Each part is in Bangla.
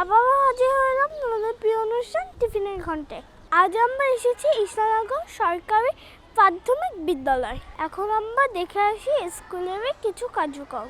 আবারও হাজির হলাম আমাদের অনুষ্ঠান টিফিনের ঘন্টে আজ আমরা এসেছি ইসলামনগর সরকারি প্রাথমিক বিদ্যালয়। এখন আমরা দেখে আসি স্কুলের কিছু কার্যক্রম।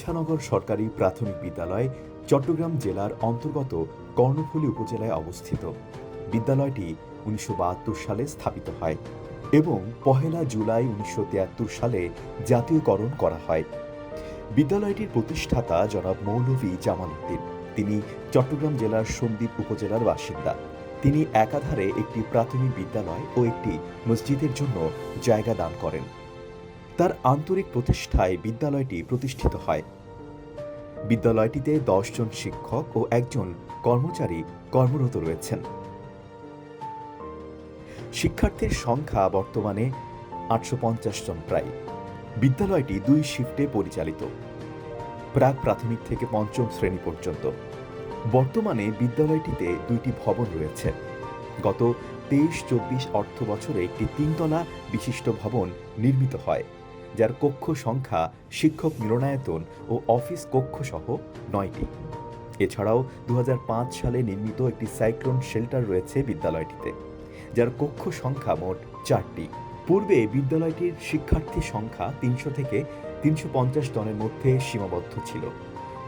ইছানগর সরকারি প্রাথমিক বিদ্যালয় চট্টগ্রাম জেলার অন্তর্গত কর্ণফুলী উপজেলায় অবস্থিত। বিদ্যালয়টি উনিশশো বাহাত্তর সালে স্থাপিত হয় এবং পহেলা জুলাই উনিশশো তিয়াত্তর সালে জাতীয়করণ করা হয়। বিদ্যালয়টির প্রতিষ্ঠাতা জনাব মৌলভী জামাল উদ্দিন। তিনি চট্টগ্রাম জেলার সন্দ্বীপ উপজেলার বাসিন্দা। তিনি একাধারে একটি প্রাথমিক বিদ্যালয় ও একটি মসজিদের জন্য জায়গা দান করেন। তার আন্তরিক প্রতিষ্ঠায় বিদ্যালয়টি প্রতিষ্ঠিত হয়। বিদ্যালয়টিতে দশজন শিক্ষক ও একজন কর্মচারী কর্মরত রয়েছেন। শিক্ষার্থীর সংখ্যা বর্তমানে আটশো পঞ্চাশ জন প্রায়। বিদ্যালয়টি দুই শিফটে পরিচালিত। প্রাক প্রাথমিক থেকে পঞ্চম শ্রেণি পর্যন্ত। বর্তমানে বিদ্যালয়টিতে দুইটি ভবন রয়েছে। গত তেইশ চব্বিশ অর্থ বছরে একটি তিনতলা বিশিষ্ট ভবন নির্মিত হয়। যার কক্ষ সংখ্যা শিক্ষক মিলনায়তন ও অফিস কক্ষ সহ নয়টি। এছাড়াও দু হাজার পাঁচ সালে নির্মিত একটি সাইক্লোন শেল্টার রয়েছে বিদ্যালয়টিতে, যার কক্ষ সংখ্যা মোট চারটি। পূর্বে বিদ্যালয়টির শিক্ষার্থী সংখ্যা তিনশো থেকে তিনশো পঞ্চাশ জনের মধ্যে সীমাবদ্ধ ছিল।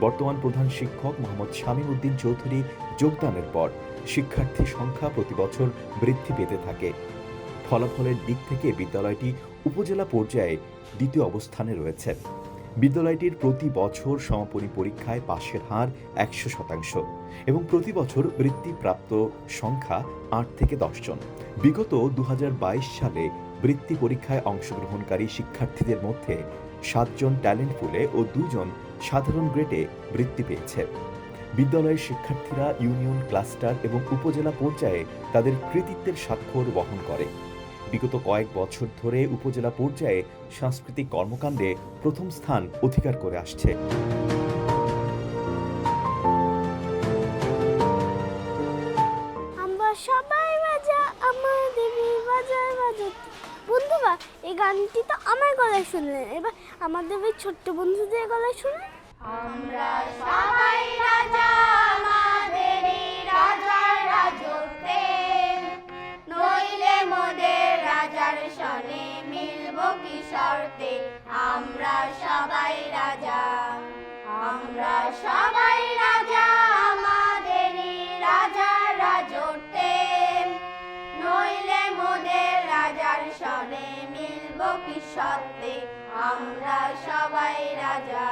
বর্তমান প্রধান শিক্ষক মোহাম্মদ শামীম উদ্দিন চৌধুরী যোগদানের পর শিক্ষার্থী সংখ্যা প্রতি বছর বৃদ্ধি পেতে থাকে। ফলাফলের দিক থেকে বিদ্যালয়টি উপজেলা পর্যায়ে দ্বিতীয় অবস্থানে রয়েছে। বিদ্যালয়টির প্রতি বছর সমাপনী পরীক্ষায় পাশের হার একশো শতাংশ এবং প্রতি বছর বৃত্তিপ্রাপ্ত সংখ্যা আট থেকে দশজন বিগত দু হাজার বাইশ সালে বৃত্তি পরীক্ষায় অংশগ্রহণকারী শিক্ষার্থীদের মধ্যে সাতজন ট্যালেন্ট পুলে ও দুজন সাধারণ গ্রেডে বৃত্তি পেয়েছে। বিদ্যালয়ের শিক্ষার্থীরা ইউনিয়ন, ক্লাস্টার এবং উপজেলা পর্যায়ে তাদের কৃতিত্বের স্বাক্ষর বহন করে। বিগত কয়েক বছর ধরে উপজেলা পর্যায়ে সাংস্কৃতিক কর্মকাণ্ডে প্রথম স্থান অধিকার করে আসছে। আমরা সবাই বাজা আমাদের বাজার বাজার বন্ধুরা এই গানটি তো আমার গলায় শুনলেন। এবার আমাদের ওই ছোট্ট বন্ধুদের গলায় শুনলেন আমরা সবাই রাজা আমাদেরই রাজার রাজত্বে। নইলে মোদের রাজার মিলব কি শর্তে? আমরা সবাই রাজা। আমরা সবাই রাজা আমাদেরই রাজার রাজত্বে। নইলে মোদের রাজার সনে মিলব কি সত্ত্বে আমরা সবাই রাজা।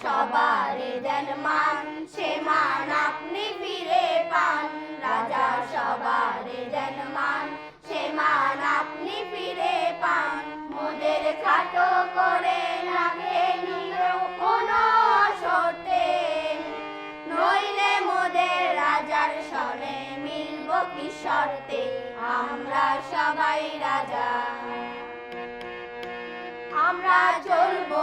সবারে দেন মান, সে মান আপনি ফিরে পান। রাজা সবারে দেন মান, সে মান আপনি ফিরে পান। মোদের খাটো করে লাগে কোনো শর্তে। নইলে মোদের রাজার সনে মিলব কি শর্তে? আমরা সবাই রাজা। আমরা চলবো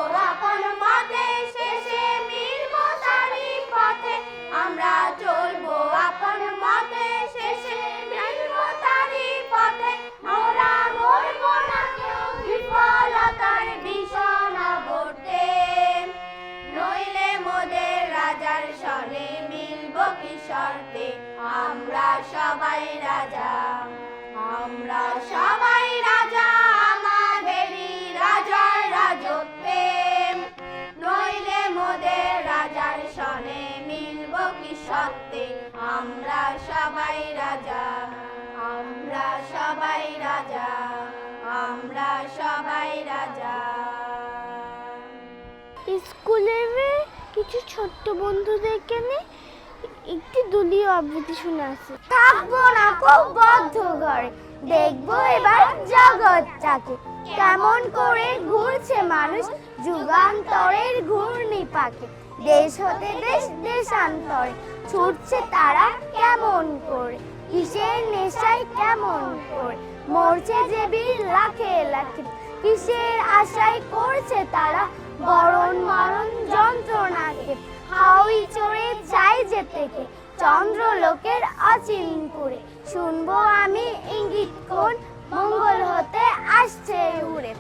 ছোট্ট বন্ধুদেরকে নিয়ে একটি দলীয় আবৃত্তি শুনে আসি। থাকব না খুব বদ্ধ ঘরে, দেখব এবার জগৎটাকে কেমন করে ঘুরছে মানুষ যুগান্তরের ঘূর্ণি পাকে। দেশ হতে দেশ, দেশান্তরে ছুটছে তারা কেমন করে? কিসের নেশায় কেমন করে? মরছে যে বীর লাখে লাখে। কিসের আশায় করছে তারা বরণ মরণ যন্ত্রণাকে হাউই চড়ে চাই যেতে কে চন্দ্রলোকের অচিনপুরে শুনব আমি ইঙ্গিত কোন, মঙ্গল হতে আসছে উড়ে।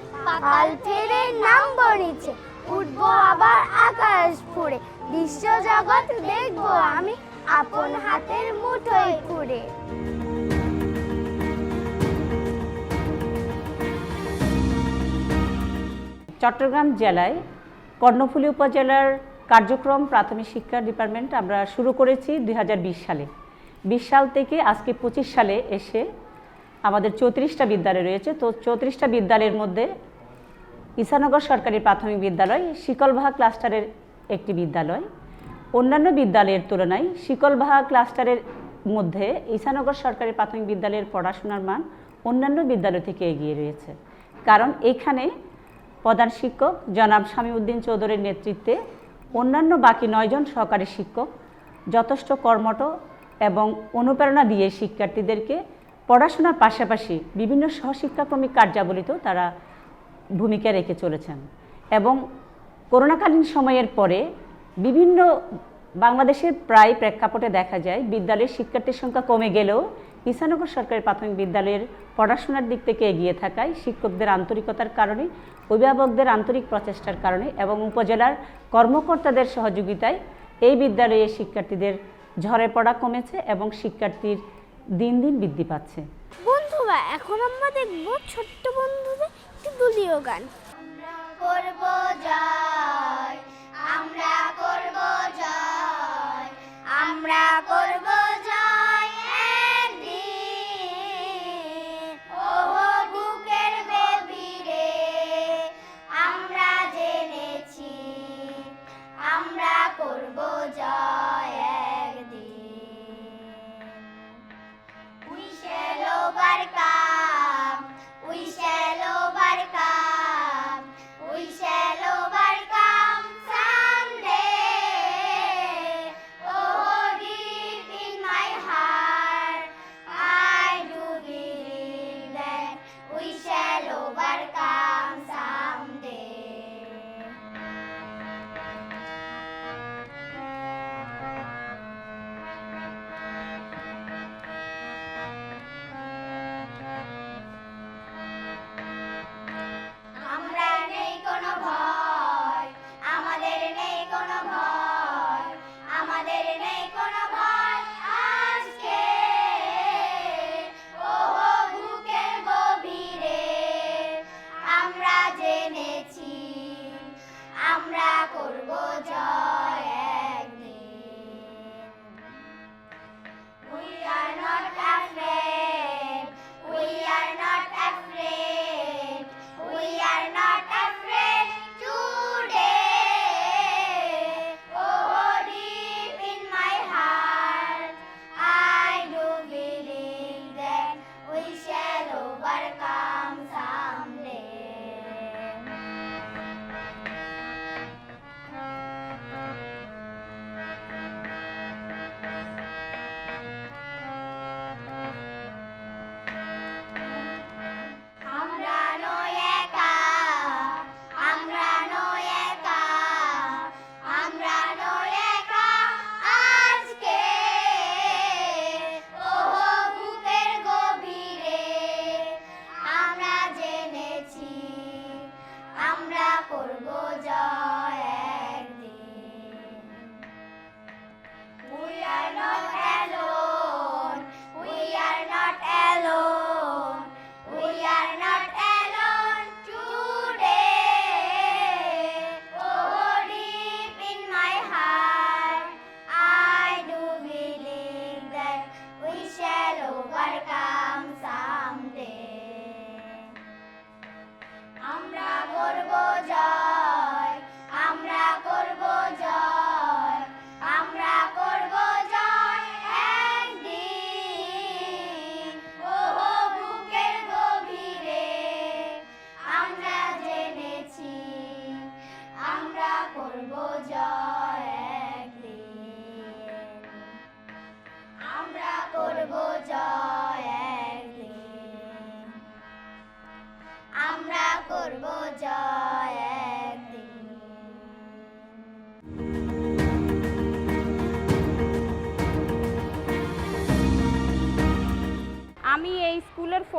পাল ফেরে নামবো নিচে, উঠবো আবার আকাশ ফুড়ে। বিশ্ব জগৎ দেখব আমি, আপন হাতের মুঠোয় পুড়ে। চট্টগ্রাম জেলায় কর্ণফুলী উপজেলার কার্যক্রম প্রাথমিক শিক্ষা ডিপার্টমেন্ট আমরা শুরু করেছি দু হাজার বিশ সালে। বিশ সাল থেকে আজকে পঁচিশ সালে এসে আমাদের চৌত্রিশটা বিদ্যালয় রয়েছে। তো চৌত্রিশটা বিদ্যালয়ের মধ্যে ঈশানগর সরকারি প্রাথমিক বিদ্যালয়, শিকলবাহা ক্লাস্টারের একটি বিদ্যালয়। অন্যান্য বিদ্যালয়ের তুলনায় শিকলবাহা ক্লাস্টারের মধ্যে ঈশানগর সরকারি প্রাথমিক বিদ্যালয়ের পড়াশোনার মান অন্যান্য বিদ্যালয় থেকে এগিয়ে রয়েছে। কারণ এখানে প্রধান শিক্ষক জনাব শামীউদ্দিন চৌধুরীর নেতৃত্বে অন্যান্য বাকি নয়জন সহকারী শিক্ষক যথেষ্ট কর্মঠ এবং অনুপ্রেরণা দিয়ে শিক্ষার্থীদেরকে পড়াশোনার পাশাপাশি বিভিন্ন সহশিক্ষাক্রমিক কার্যাবলীতেও তারা ভূমিকা রেখে চলেছেন এবং করোনাকালীন সময়ের পরে বিভিন্ন বাংলাদেশের প্রায় প্রেক্ষাপটে দেখা যায় বিদ্যালয়ের শিক্ষার্থীর সংখ্যা কমে গেলেও ঈশানগর সরকারি প্রাথমিক বিদ্যালয়ের পড়াশোনার দিক থেকে এগিয়ে থাকায় শিক্ষকদের আন্তরিকতার কারণে অভিভাবকদের আন্তরিক প্রচেষ্টার কারণে এবং উপজেলার কর্মকর্তাদের সহযোগিতায় এই বিদ্যালয়ে শিক্ষার্থীদের ঝরে পড়া কমেছে এবং শিক্ষার্থীর দিন দিন বৃদ্ধি পাচ্ছে। বন্ধুরা এখন আমরা দেখব ছোট্ট বন্ধুদের একটি দলীয় গান। করব জয় আমরা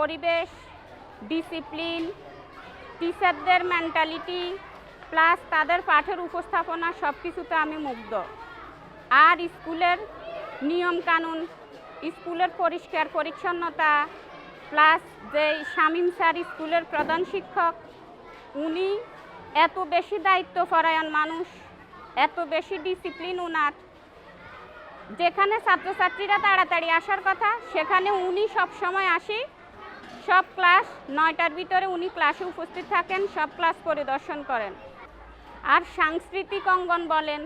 পরিবেশ, ডিসিপ্লিন, টিচারদের মেন্টালিটি প্লাস তাদের পাঠের উপস্থাপনা সব কিছুতে আমি মুগ্ধ। আর স্কুলের নিয়ম কানুন স্কুলের পরিষ্কার পরিচ্ছন্নতা প্লাস যে শামীম স্যার স্কুলের প্রধান শিক্ষক, উনি এত বেশি দায়িত্বপরায়ণ মানুষ, এত বেশি ডিসিপ্লিন উনার। যেখানে ছাত্রছাত্রীরা তাড়াতাড়ি আসার কথা, সেখানে উনি সব সময় আসি সব ক্লাস নয়টার ভিতরে উনি ক্লাসে উপস্থিত থাকেন সব ক্লাস পরিদর্শন করেন। আর সাংস্কৃতিক অঙ্গন বলেন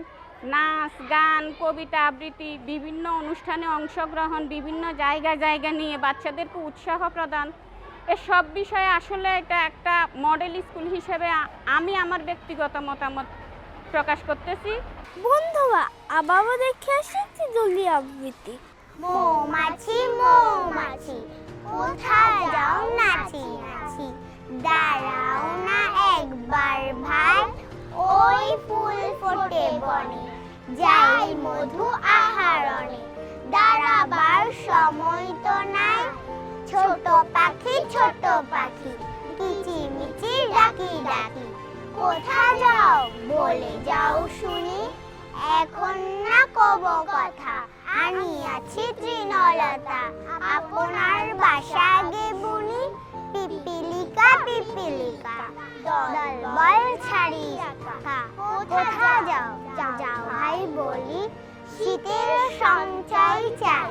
নাচ গান কবিতা আবৃত্তি বিভিন্ন অনুষ্ঠানে অংশগ্রহণ বিভিন্ন জায়গা জায়গা নিয়ে বাচ্চাদেরকে উৎসাহ প্রদান এসব বিষয়ে আসলে এটা একটা মডেল স্কুল হিসেবে আমি আমার ব্যক্তিগত মতামত প্রকাশ করতেছি। বন্ধুরা আবারও দেখে আসি একটি জলদি আবৃত্তি। মৌমাছি মৌমাছি কোথায় যাও নাচি নাচি দাঁড়াও না একবার ভাই। ওই ফুল ফোটে বনে, যাই মধু আহারণে। দাঁড়াবার সময় তো নাই। ছোট পাখি ছোট পাখি কিচিমিচি ডাকি ডাকি। কোথা যাও বলে যাও শুনি। এখন না কব কথা। আমি আছি তৃণলতা আপনার বাসা গে বুনি পিপিলিকা পিপিলিকা। দল বল ছাড়ি কোথা যাও? যাও ভাই বলি, শীতের সঞ্চয় চাই।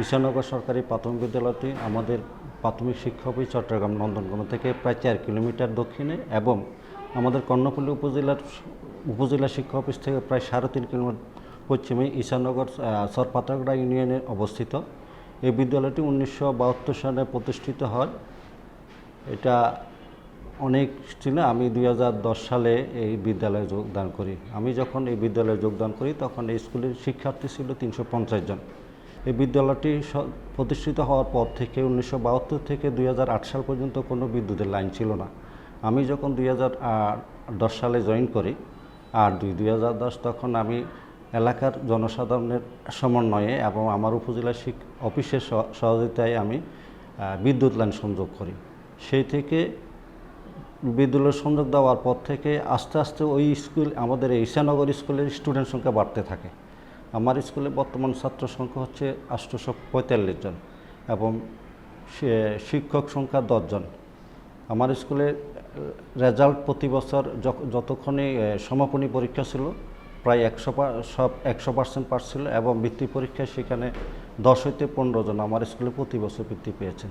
ঈশানগর সরকারি প্রাথমিক বিদ্যালয়টি আমাদের প্রাথমিক শিক্ষা অফিস চট্টগ্রাম নন্দনগণ থেকে প্রায় চার কিলোমিটার দক্ষিণে এবং আমাদের কর্ণফুলী উপজেলার উপজেলা শিক্ষা অফিস থেকে প্রায় সাড়ে তিন কিলোমিটার পশ্চিমে ঈশানগর সরপাতাগড়া ইউনিয়নে অবস্থিত। এই বিদ্যালয়টি উনিশশো বাহাত্তর সালে প্রতিষ্ঠিত হয়। এটা অনেক ছিল, আমি দুই হাজার দশ সালে এই বিদ্যালয়ে যোগদান করি। আমি যখন এই বিদ্যালয়ে যোগদান করি, তখন এই স্কুলের শিক্ষার্থী ছিল তিনশো পঞ্চাশ জন। এই বিদ্যালয়টি প্রতিষ্ঠিত হওয়ার পর থেকে উনিশশো বাহাত্তর থেকে দুই হাজার আট সাল পর্যন্ত কোনো বিদ্যুতের লাইন ছিল না। আমি যখন দুই সালে জয়েন করি, আর দুই দুই তখন আমি এলাকার জনসাধারণের সমন্বয়ে এবং আমার উপজেলা শিক, অফিসের সহ- সহযোগিতায় আমি বিদ্যুৎ লাইন সংযোগ করি। সেই থেকে বিদ্যালয় সংযোগ দেওয়ার পর থেকে আস্তে আস্তে ওই স্কুল, আমাদের ঈশানগর স্কুলের স্টুডেন্ট সংখ্যা বাড়তে থাকে। আমার স্কুলে বর্তমান ছাত্র সংখ্যা হচ্ছে আটশোশো পঁয়তাল্লিশ জন এবং শিক্ষক সংখ্যা দশজন আমার স্কুলে রেজাল্ট প্রতি বছর যতক্ষণই সমাপনী পরীক্ষা ছিল, প্রায় একশো সব একশো পার্সেন্ট পাস ছিল এবং বৃত্তি পরীক্ষায় সেখানে দশ হইতে পনেরো জন আমার স্কুলে প্রতি বছর বৃত্তি পেয়েছেন।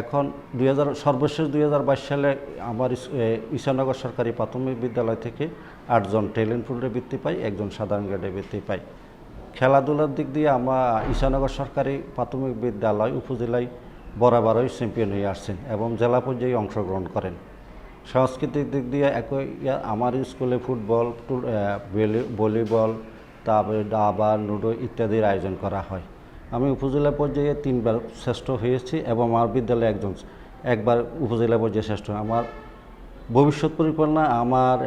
এখন দু হাজার, সর্বশেষ দুই হাজার বাইশ সালে আমার ঈশানগর সরকারি প্রাথমিক বিদ্যালয় থেকে আটজন ট্যালেন্ট পুলে বৃত্তি পাই, একজন সাধারণ গ্রেডে বৃত্তি পাই। খেলাধুলার দিক দিয়ে আমার ঈশানগর সরকারি প্রাথমিক বিদ্যালয়, উপজেলায় বরাবরই চ্যাম্পিয়ন হয়ে আসছেন এবং জেলা পর্যায়ে অংশগ্রহণ করেন। সাংস্কৃতিক দিক দিয়ে একই, আমার স্কুলে ফুটবল ভলিবল, তারপরে দাবা, লুডো ইত্যাদির আয়োজন করা হয়। আমি উপজেলা পর্যায়ে তিনবার শ্রেষ্ঠ হয়েছি এবং আমার বিদ্যালয়ে একজন, একবার উপজেলা পর্যায়ে শ্রেষ্ঠ। আমার ভবিষ্যৎ পরিকল্পনা আমার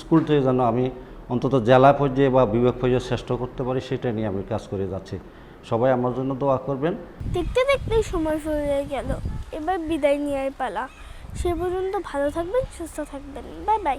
স্কুলটি যেন আমি অন্তত জেলা পর্যায়ে বা বিভাগ পর্যায়ে শ্রেষ্ঠ করতে পারি, সেটা নিয়ে আমি কাজ করে যাচ্ছি। সবাই আমার জন্য দোয়া করবেন। দেখতে দেখতে সময় ফুরিয়ে গেল এবার বিদায় নিয়ে পালা। সে পর্যন্ত ভালো থাকবেন, সুস্থ থাকবেন। Bye bye.